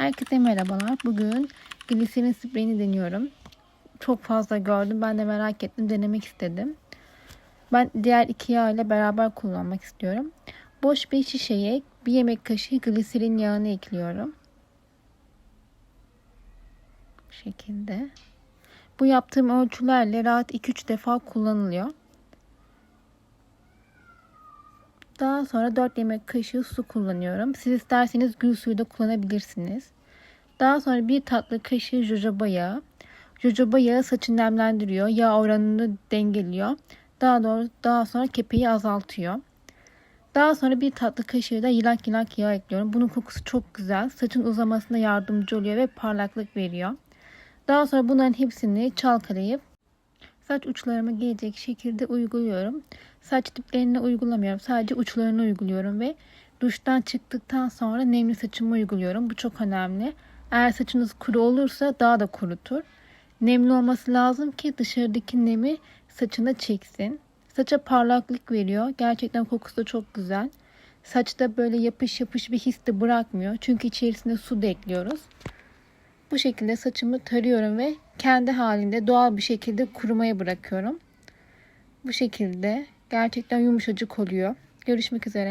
Herkese merhabalar. Bugün gliserin spreyini deniyorum. Çok fazla gördüm. Ben de merak ettim. Denemek istedim. Ben diğer iki yağ ile beraber kullanmak istiyorum. Boş bir şişeye bir yemek kaşığı gliserin yağını ekliyorum. Bu şekilde. Bu yaptığım ölçülerle rahat 2-3 defa kullanılıyor. Daha sonra 4 yemek kaşığı su kullanıyorum. Siz isterseniz gül suyu da kullanabilirsiniz. Daha sonra bir tatlı kaşığı jojoba yağı. Jojoba yağı saçı nemlendiriyor. Yağ oranını dengeliyor. Daha doğru daha sonra kepeği azaltıyor. Daha sonra bir tatlı kaşığı da yılak yılak yağı ekliyorum. Bunun kokusu çok güzel. Saçın uzamasına yardımcı oluyor ve parlaklık veriyor. Daha sonra bunların hepsini çalkalayıp saç uçlarıma gelecek şekilde uyguluyorum. Saç diplerine uygulamıyorum. Sadece uçlarını uyguluyorum ve duştan çıktıktan sonra nemli saçımı uyguluyorum. Bu çok önemli. Eğer saçınız kuru olursa daha da kurutur. Nemli olması lazım ki dışarıdaki nemi saçına çeksin. Saça parlaklık veriyor. Gerçekten kokusu da çok güzel. Saçta böyle yapış yapış bir his de bırakmıyor. Çünkü içerisine su da ekliyoruz. Bu şekilde saçımı tarıyorum ve kendi halinde doğal bir şekilde kurumaya bırakıyorum. Bu şekilde gerçekten yumuşacık oluyor. Görüşmek üzere.